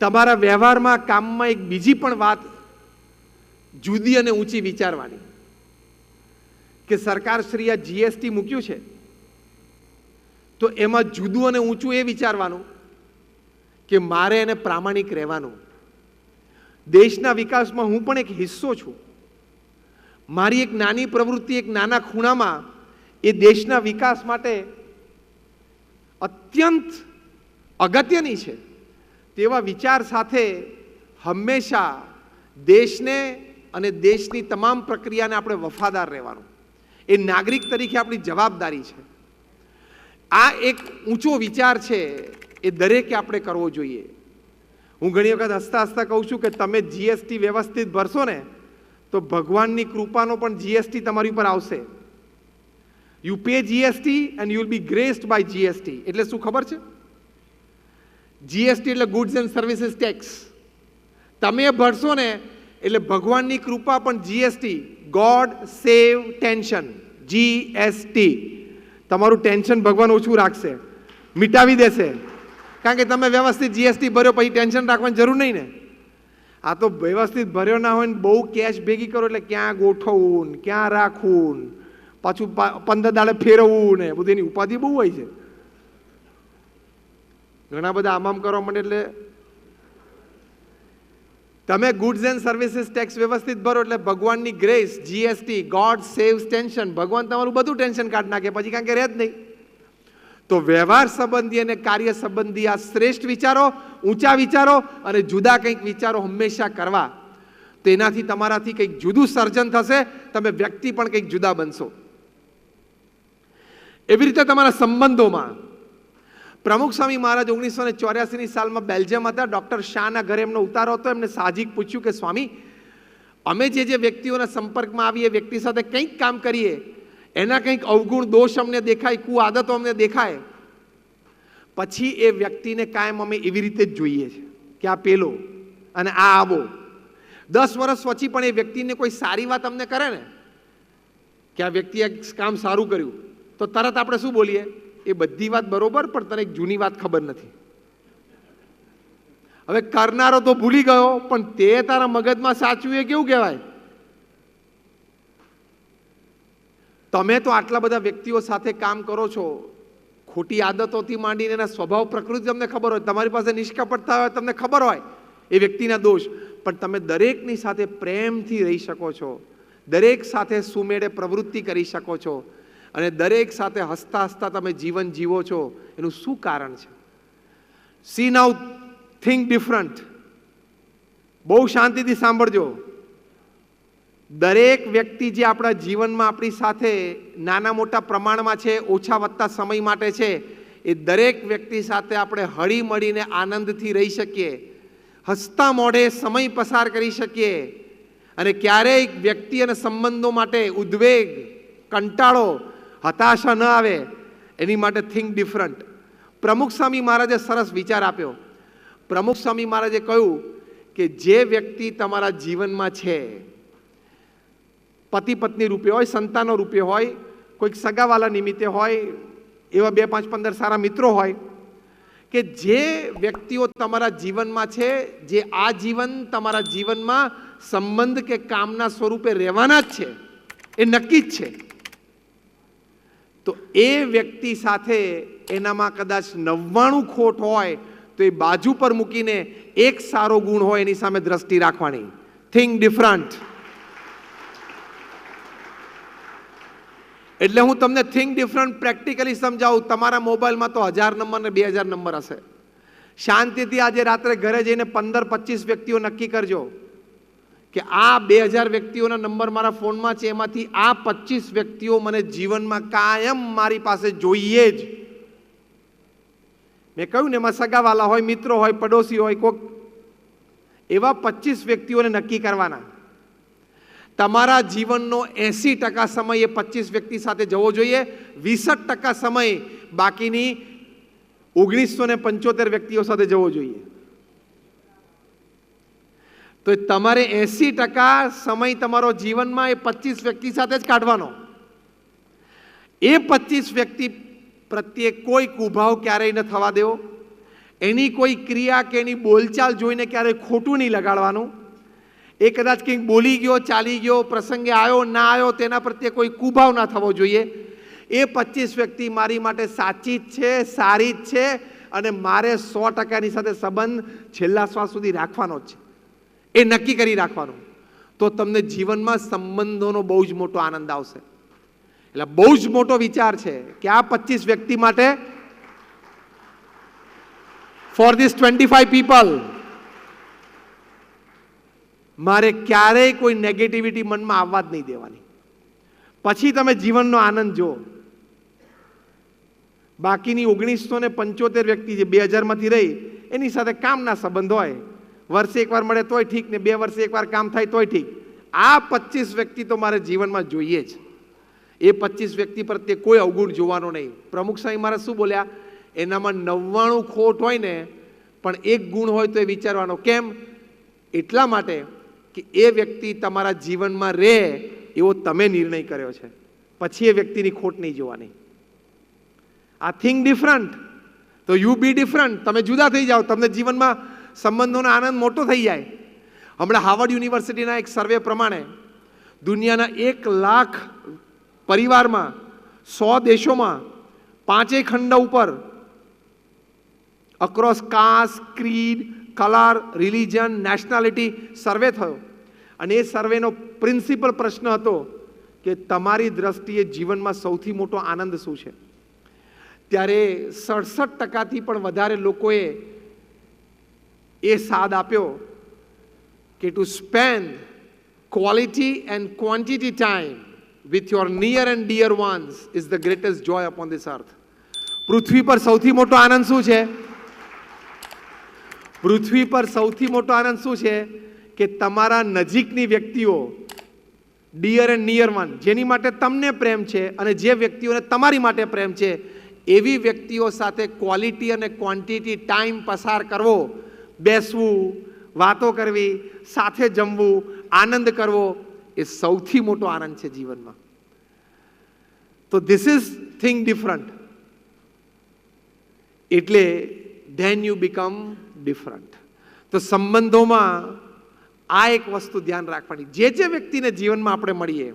તમારા વ્યવહારમાં કામમાં એક બીજી પણ વાત જુદી અને ઊંચી વિચારવાની કે સરકારશ્રી આ જીએસટી મૂક્યું છે, તો એમાં જુદું અને ઊંચું એ વિચારવાનું કે મારે એને પ્રામાણિક રહેવાનું. દેશના વિકાસમાં હું પણ એક હિસ્સો છું. મારી એક નાની પ્રવૃત્તિ એક નાના ખૂણામાં એ દેશના વિકાસ માટે અત્યંત અગત્યની છે. તેવા વિચાર સાથે હંમેશા દેશને અને દેશની તમામ પ્રક્રિયાને આપણે વફાદાર રહેવાનું. એ નાગરિક તરીકે આપણી જવાબદારી છે. આ એક ઊંચો વિચાર છે એ દરેકે આપણે કરવો જોઈએ. હું ઘણી વખત હસતા હસતા કહું છું કે તમે જીએસટી વ્યવસ્થિત ભરશો ને, તો ભગવાનની કૃપાનો પણ જીએસટી તમારી ઉપર આવશે. You pay GST and you will be graced by GST એટલે શું ખબર છે? જીએસટી એટલે ગુડ્સ એન્ડ સર્વિસીસ ટેક્સ તમે ભરશો ને, એટલે ભગવાનની કૃપા પણ GST god save tension GST તમારું ટેન્શન ભગવાન ઓછું રાખશે, મિટાવી દેશે. કારણ કે તમે વ્યવસ્થિત જીએસટી ભર્યો, પછી ટેન્શન રાખવાની જરૂર નહીં ને. આ તો વ્યવસ્થિત ભર્યો ના હોય ને, બહુ કેશ ભેગી કરો એટલે ક્યાં ગોઠવવું ક્યાં રાખવું પાછું પંદર દાડે ફેરવવું ને, બધું એની ઉપાધિ બહુ હોય છે. ઘણા બધા આમામ કરવા માંડે એટલે. તમે ગુડ્સ એન્ડ સર્વિસીસ ટેક્સ વ્યવસ્થિત ભરો એટલે ભગવાનની grace GST god saves tension ભગવાન તમારું બધું ટેન્શન કાઢી નાખે, પછી કારણ કે રહે જ નહીં. તો વ્યવહાર સંબંધી અને કાર્ય સંબંધી આ શ્રેષ્ઠ વિચારો, ઊંચા વિચારો અને જુદા કંઈક વિચારો હંમેશા કરવા. તેનાથી તમારાથી કંઈક જુદું સર્જન થશે, તમે વ્યક્તિ પણ કંઈક જુદા બનશો. એવી રીતે તમારા સંબંધોમાં પ્રમુખ સ્વામી મહારાજ ઓગણીસો ને ચોર્યાસીની સાલમાં બેલ્જિયમ હતા. ડૉક્ટર શાહના ઘરે એમનો ઉતારો હતો. એમને સાહજિક પૂછ્યું કે, સ્વામી, અમે જે જે વ્યક્તિઓના સંપર્કમાં આવીએ વ્યક્તિ સાથે કંઈક કામ કરીએ, એના કંઈક અવગુણ દોષ અમને દેખાય કુ આદતો અમને દેખાય, પછી એ વ્યક્તિને કાયમ અમે એવી રીતે જ જોઈએ છે કે આ પેલો અને આ આવો. દસ વર્ષ પછી પણ એ વ્યક્તિને કોઈ સારી વાત અમને કરે ને? કે આ વ્યક્તિએ કામ સારું કર્યું. તો તરત આપણે શું બોલીએ? એ બધી વાત બરોબર, પણ તને એક જૂની વાત ખબર નથી. હવે કરનારો તો ભૂલી ગયો, પણ તે તારા મગજમાં સાચું એ કેવું કહેવાય? તમે તો આટલા બધા વ્યક્તિઓ સાથે કામ કરો છો, ખોટી આદતોથી માંડીને એના સ્વભાવ પ્રકૃતિ તમને ખબર હોય, તમારી પાસે નિષ્કપટતા હોય, તમને ખબર હોય, એ વ્યક્તિના દોષ. પણ તમે દરેકની સાથે પ્રેમથી રહી શકો છો, દરેક સાથે સુમેળે પ્રવૃત્તિ કરી શકો છો અને દરેક સાથે હસતા હસતા તમે જીવન જીવો છો, એનું શું કારણ છે? સી નાઉ થિંક ડિફરન્ટ બહુ શાંતિથી સાંભળજો. દરેક વ્યક્તિ જે આપણા જીવનમાં આપણી સાથે નાના મોટા પ્રમાણમાં છે, ઓછા વધતા સમય માટે છે, એ દરેક વ્યક્તિ સાથે આપણે હળી મળીને આનંદથી રહી શકીએ. હસતા મોઢે સમય પસાર કરી શકીએ. અને ક્યારેય વ્યક્તિ અને સંબંધો માટે ઉદ્વેગ, કંટાળો હતાશા ન આવે, એની માટે થિંક ડિફરન્ટ પ્રમુખ સ્વામી મહારાજે સરસ વિચાર આપ્યો. પ્રમુખ સ્વામી મહારાજે કહ્યું કે જે વ્યક્તિ તમારા જીવનમાં છે, પતિ પત્ની રૂપે હોય, સંતાનો રૂપે હોય, કોઈક સગાવાલા નિમિત્તે હોય, એવા બે પાંચ પંદર સારા મિત્રો હોય, કે જે વ્યક્તિઓ તમારા જીવનમાં છે, જે આ જીવન તમારા જીવનમાં સંબંધ કે કામના સ્વરૂપે રહેવાના જ છે, એ નક્કી જ છે. તો એ વ્યક્તિ સાથે એનામાં કદાચ નવ્વાણું ખોટ હોય, તો એ બાજુ પર મૂકીને એક સારો ગુણ હોય એની સામે દ્રષ્ટિ રાખવાની. થિંક ડિફરન્ટ એટલે હું તમને થિંક ડિફરન્ટ પ્રેક્ટિકલી સમજાવું, તમારા મોબાઈલમાં તો હજાર નંબર ને બે હજાર નંબર હશે. શાંતિથી આજે રાત્રે ઘરે જઈને પંદર પચીસ વ્યક્તિઓ નક્કી કરજો. કે આ બે હજાર વ્યક્તિઓના નંબર મારા ફોનમાં છે, એમાંથી આ પચીસ વ્યક્તિઓ મને જીવનમાં કાયમ મારી પાસે જોઈએ જ. મેં કહ્યું ને, એમાં સગાવાલા હોય, મિત્રો હોય, પડોશી હોય કોઈક એવા પચીસ વ્યક્તિઓને નક્કી કરવાના. તમારા જીવનનો એંસી ટકા સમય એ પચીસ વ્યક્તિ સાથે જવો જોઈએ. વીસઠ ટકા સમય બાકીની ઓગણીસો ને પંચોતેર વ્યક્તિઓ સાથે જવો જોઈએ. તો તમારે એંસી ટકા સમય તમારો જીવનમાં એ પચીસ વ્યક્તિ સાથે જ કાઢવાનો. એ પચીસ વ્યક્તિ પ્રત્યે કોઈ કુભાવ ક્યારેય ન થવા દેવો. એની કોઈ ક્રિયા કે એની બોલચાલ જોઈને ક્યારેય ખોટું નહીં લગાડવાનું. એ કદાચ કંઈક બોલી ગયો, ચાલી ગયો, પ્રસંગે આવ્યો, ના આવ્યો, તેના પ્રત્યે કોઈ કુભાવ ના થવો જોઈએ. એ પચીસ વ્યક્તિ મારી માટે સાચી જ છે, સારી જ છે અને મારે સો ટકાની સાથે સંબંધ છેલ્લા શ્વાસ સુધી રાખવાનો જ છે. એ નક્કી કરી રાખવાનું. તો તમને જીવનમાં સંબંધોનો બહુ જ મોટો આનંદ આવશે. એટલે બહુ જ મોટો વિચાર છે કે આ પચીસ વ્યક્તિ માટે for this twenty five people મારે ક્યારેય કોઈ નેગેટિવિટી મનમાં આવવા જ નહીં દેવાની. પછી તમે જીવનનો આનંદ જુઓ. બાકીની ઓગણીસો ને પંચોતેર વ્યક્તિ જે બે હજારમાંથી રહી, એની સાથે કામના સંબંધ હોય વર્ષે એકવાર મળે તોય ઠીક ને બે વર્ષે એકવાર કામ થાય તોય ઠીક. આ પચીસ વ્યક્તિ તો મારે જીવનમાં જોઈએ જ. એ પચીસ વ્યક્તિ પ્રત્યે કોઈ અવગુણ જોવાનો નહીં. પ્રમુખ સ્વામી મારા શું બોલ્યા? એનામાં નવ્વાણું ખોટ હોય ને, પણ એક ગુણ હોય તો એ વિચારવાનો. કેમ? એટલા માટે કે એ વ્યક્તિ તમારા જીવનમાં રહે એવો તમે નિર્ણય કર્યો છે. પછી એ વ્યક્તિની ખોટ નહીં જોવાની. આ થિંગ ડિફરન્ટ. તો યુ બી ડિફરન્ટ. તમે જુદા થઈ જાઓ. તમને જીવનમાં સંબંધોનો આનંદ મોટો થઈ જાય. હમણાં હાવર્ડ યુનિવર્સિટીના એક સર્વે પ્રમાણે દુનિયાના એક લાખ પરિવારમાં સો દેશોમાં પાંચેય ખંડ ઉપર across caste creed colour religion nationality survey થયો. અને એ સર્વેનો પ્રિન્સિપલ પ્રશ્ન હતો કે તમારી દ્રષ્ટિએ જીવનમાં સૌથી મોટો આનંદ શું છે? ત્યારે સડસઠ ટકાથી પણ વધારે લોકોએ એ સાદ આપ્યો કે to spend quality and quantity time with your near and dear ones is the greatest joy upon this earth પૃથ્વી પર સૌથી મોટો આનંદ શું છે? પૃથ્વી પર સૌથી મોટો આનંદ શું છે? કે તમારા નજીકની વ્યક્તિઓ ડિયર એન્ડ નિયર વન જેની માટે તમને પ્રેમ છે અને જે વ્યક્તિઓને તમારી માટે પ્રેમ છે, એવી વ્યક્તિઓ સાથે ક્વોલિટી અને ક્વોન્ટિટી ટાઈમ પસાર કરવો બેસવું, વાતો કરવી, સાથે જમવું, આનંદ કરવો એ સૌથી મોટો આનંદ છે જીવનમાં. તો ધીસ ઇઝ થિંગ ડિફરન્ટ એટલે ધેન યુ બિકમ ડિફરન્ટ તો સંબંધોમાં આ એક વસ્તુ ધ્યાન રાખવાની. જે જે વ્યક્તિને જીવનમાં આપણે મળીએ